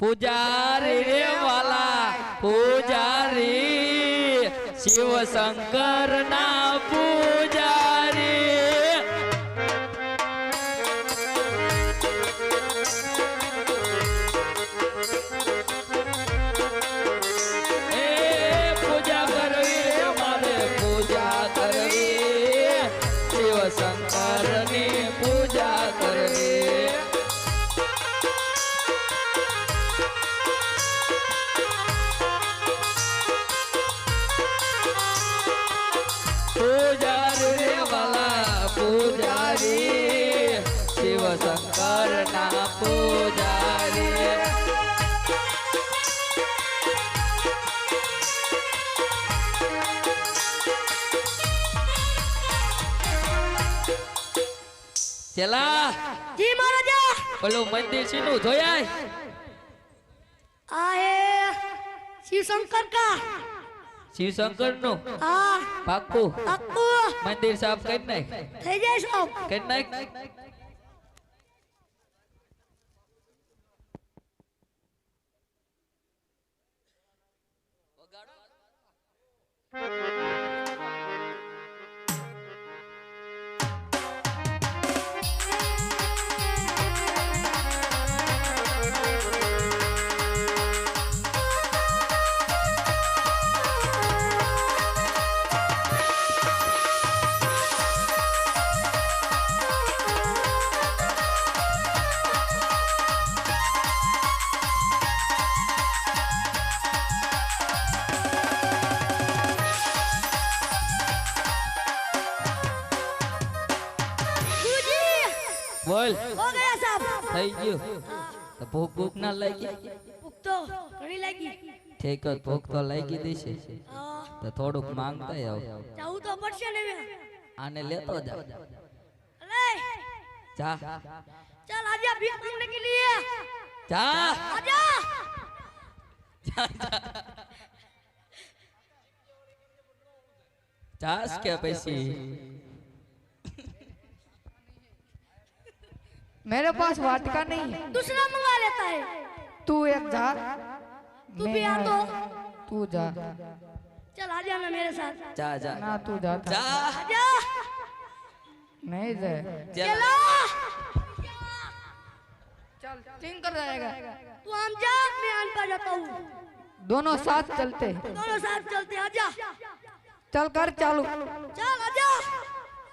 પૂજારી રે વાલા, પૂજારી, શિવ શંકર ના પૂજારી. એ પૂજા કરવી રે મારે શંકરની પૂજા કરવી. ચલા. જી મહારાજા. પેલું મંદિર શીનું જોયાય આ હે શિવશંકર કા. શિવશંકરનું આ પાક્કું. પાક્કું. મંદિર સાફ કરી નાખ. થઈ જાય સૌ કરી નાખ. ગુરુજી બોલ. ઓ ગયા સાહેબ થઈ ગયું. તો ભૂખ ભૂખ ના લાગી? ભૂખ તો ઘણી લાગી. ઠીક જ ભૂખ તો લાગી દેશે તો થોડુંક માંગતા આવ જવું તો પડશે ને આને લેતો જા. અલે. જા. ચાલ આજા ભીખ માંગને કે લીએ. જા. આજા. ચાસ કે પછી मेरे पास वाटिका नहीं है। दूसरा मंगा लेता है। तू एक जा। तू भी आ तो। तू जा। चल आ जाना मेरे साथ। जा जा। ना तू जा। जा। जा। नहीं जा। चलो। चल। सिंह कर जाएगा। तू हम जा मैं आन पा जाता हूँ। दोनों साथ चलते। हैं दोनों साथ चलते आ जा। चल कर चालू। चल आ जा।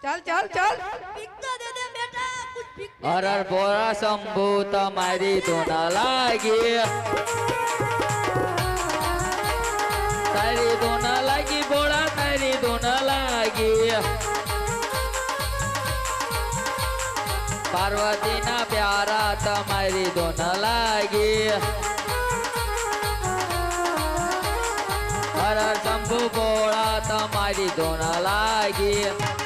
चल चल चल। पिक दे दे बेटा। હર હર બોરા શંભુ, તમારી ધૂન લાગી. તારી ધૂન લાગી, ભોળા, તારી ધૂન લાગી. પાર્વતી ના પ્યારા, તમારી ધૂન લાગી. હર શંભુ, ભોળા, તમારી તો લાગી.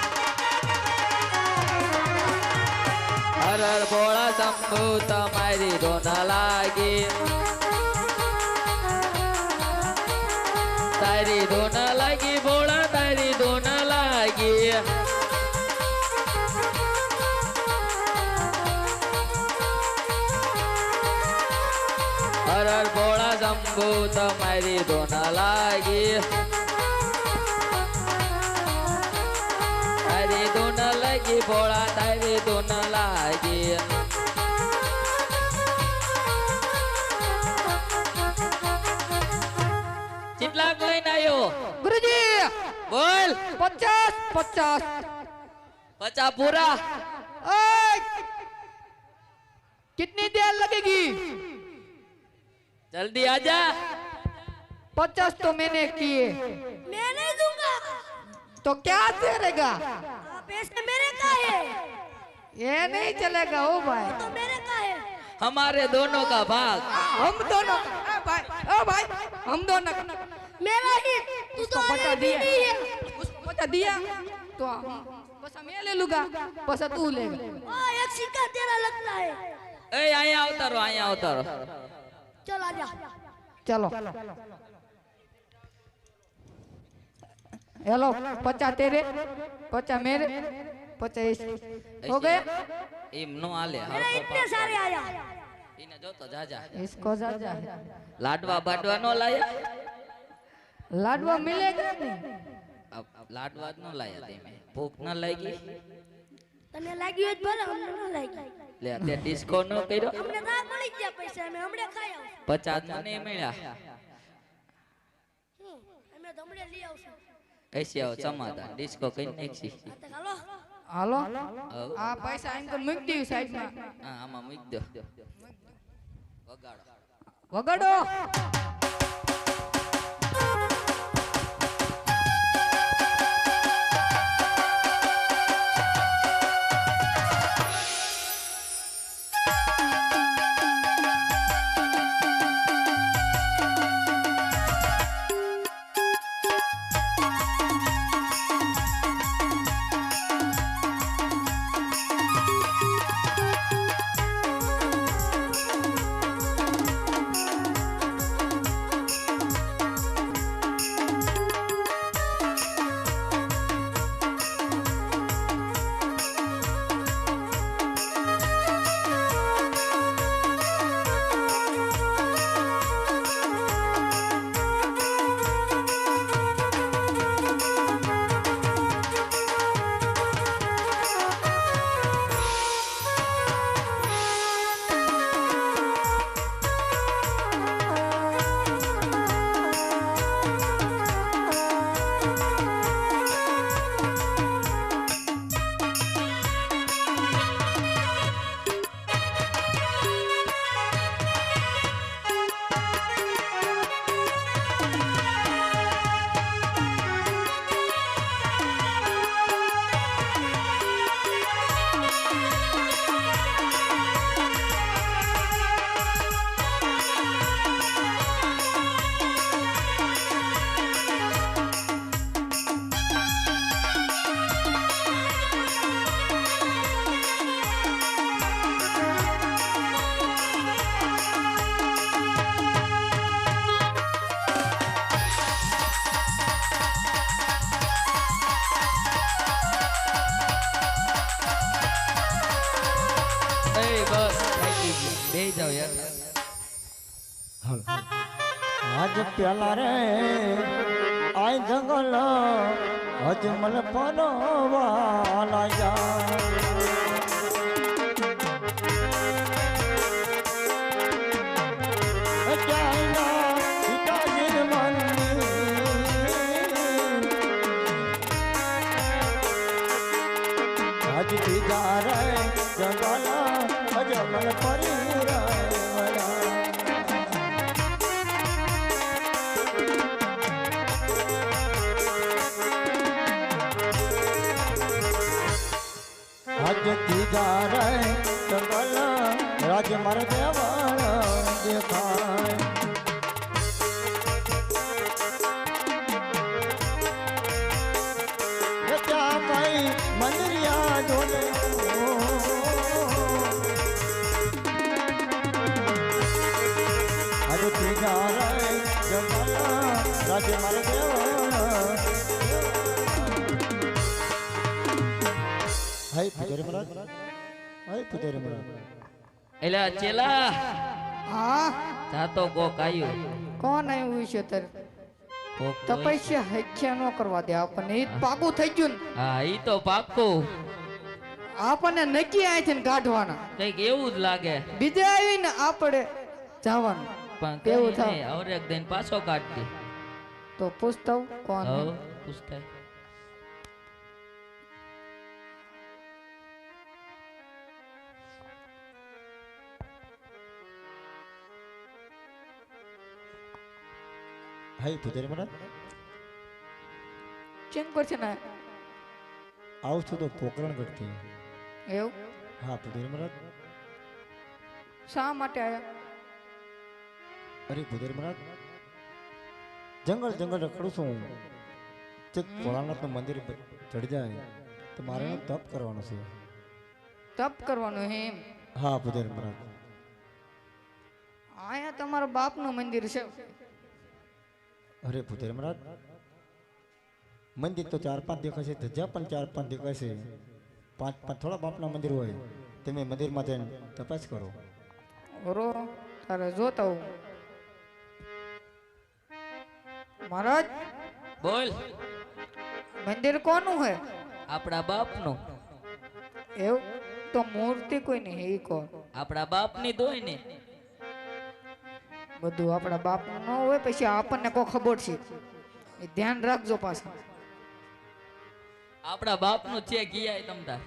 હર બોળા શંભુ, તમારી ધોન લાગી. તારી ધોન લાગી બોળા તારી ધોન લાગી. હરર બોળા શંભુ, તમારી ધોન લાગી. તારી ધૂન લાગી, ભોળા તારી ધૂન લાગી કેટલા કોઈ નાયો गुरुजी બોલ पचास पचास પચા પૂરા ओए! कितनी देर लगेगी જલ્દી આજા पचास तो मैंने किए मैं नहीं दूंगा तो क्या करेगा हाँ, पैसे मेरे का है ये नहीं चलेगा ओ भाई। तो मेरे का है। हमारे दोनों का भाग। हम दोनों भाई ओ भाई हम दोनों का। मेरा ही तू तो बता दिया। उसको बता दिया। तो बस मैं ले लूँगा। बस तू ले ओ एक सिक्का तेरा लगता है। ए आया उतारो आया उतारो। चल आ जा। चलो। हेलो पचा तेरे पचा मेरे। पचा इस हो गया એમ નો હાલે मेरे इतने सारे आया એને જોતો જાજા इसको जा जा લાડવા બાડવા નો લાયા लाडवा मिलेगा नहीं આ લાડવા જ નો લાયા તમે ભૂખ ન લાગી તને લાગ્યું હોય તો ભલે અમને ન લાગ્યું લે તે ડિસ્કો નો કર્યો અમને ના મળી ગયા પૈસા અમે હમણાં ખાઈ આવશું પચાસ માં નહીં મળ્યા હમ, અમે તો હમણાં લઈ આવશું કૈસી આવો સમાધાન ડિસ્કો કઈ નાખી આ તો હાલો હાલો? આ પૈસા એમ તો મૂકી દઉં સાઈડમાં. હા આમાં મૂકી દો વગાડો. વગાડો. બે જાવ યાર. આજ પ્યાલા રે આય જંગલ અજમલ પનવાલા આજ આજ દીદા રે જંગલ રાજ માર દેવાળ દેખાય એ ત્યાં ભાઈ મંદિરિયા જોડે આજે દીદા રે જંગલ રાજ માર દેવાળ હાય પૂજારી મહારાજ હાય પૂજારી મહારાજ એલા ચેલા હા જાતો કોક આવ્યો કોણ આવ્યું છે તર કોક તો તપસ્યા હત્યા ન કરવા દે આપણને ઈ પાકું થઈ ગયું ને હા ઈ તો પાકું આપણને નક્કી આયથી કાઢવાના કંઈક એવું જ લાગે બીજે આવીને આપણે જવાનું પણ કેવું થાય અવરેક દઈને પાછો કાઢતી તો પૂછતો કોણ પૂછતા હાય પૂજારી મહારાજ ચેક કરશે ને? આવું છું તો પોકરણ કરતી એવું? હા પૂજારી મહારાજ શા માટે આવ્યા અરે પૂજારી મહારાજ જંગલ જંગલ રખડું છું હું. તે ભોળાનાથનું મંદિર ચડી જાય. તો મારે એનું તપ કરવાનું છે. તપ કરવાનું હે એમ? હા પૂજારી મહારાજ અહીંયા તમારા બાપનું મંદિર છે. અરે પૂજારી મહારાજ મંદિર તો ચાર પાંચ દિવસ છે ધજા પણ ચાર પાંચ દિવસ છે પાંચ પાંચ થોડા બાપના મંદિર હોય તમે મંદિરમાં જઈને તપાસ કરો. ઓરો તારે જોતા હું. મહારાજ બોલ. મંદિર કોનું હે? આપણા બાપનું. એવું તો મૂર્તિ કોઈ નહીં એ કહો આપણા બાપની દોય ને બધું આપણા બાપનું ન હોય પછી આપણને કોઈ ખબર છે. એ ધ્યાન રાખજો પાછા. આપણા બાપનું છે કિયાય તમતા.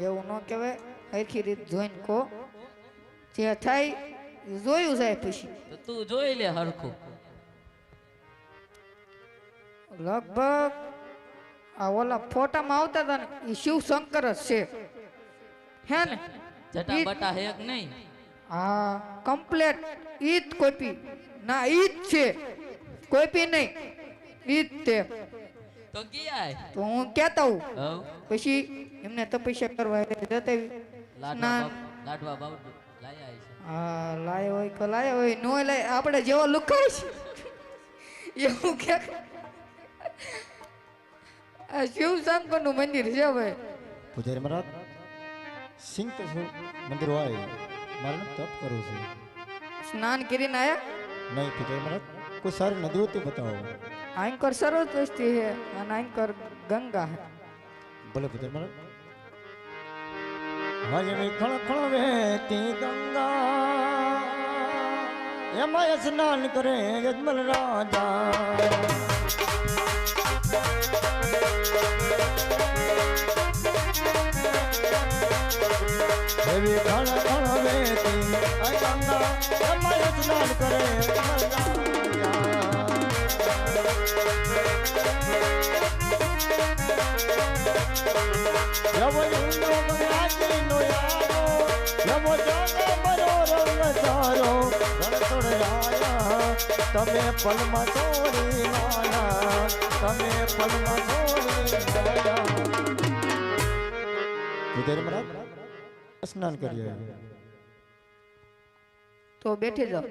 એવું ન કહેવાય આખી રીત જોઈને કહો. જે થાય જોયું જાય પછી. તું જોઈ લે હરખું. લગભગ આ ઓલા ફોટામાં આવતા હતા ને એ શિવ શંકર જ છે. હે ને? જટા બટા હેક નહીં? હા કમ્પ્લેટ ઈ જ કોપી ના ઈ જ છે. કોપી નહીં. ઈ જ તે. તો કિયાય તો હું કહેતા હું પછી એમને તપસ્યા કરવા જતા સ્નાન લાડવા બાપ લાયા છે. હા લાયો હોય કે લાયો હોય નો લાય. આપણે જેવો લુકાય છે. એવું કે. આ શિવ શંકરનું મંદિર છે ભાઈ પૂજારી મહારાજ સિંહ મંદિર હોય. મારે તપ કરવું છે. સ્નાન કરીને આયા નહીં પૂજારી મહારાજ કોઈ સારી નદીઓ તે બતાવો આંકર સરસ્વતી છે અને આંકર ગંગા છે ભલે પૂજારી મહારાજ હજવી ખણ ખણ વહેતી ગંગા એમાં સ્નાન કરે યજમલ રાજા એવી ખણ તમે પલમાં તોડી માયા તમે પલમાં તોડી મહારાજ સ્નાન કરીએ તો બેઠી જાઓ.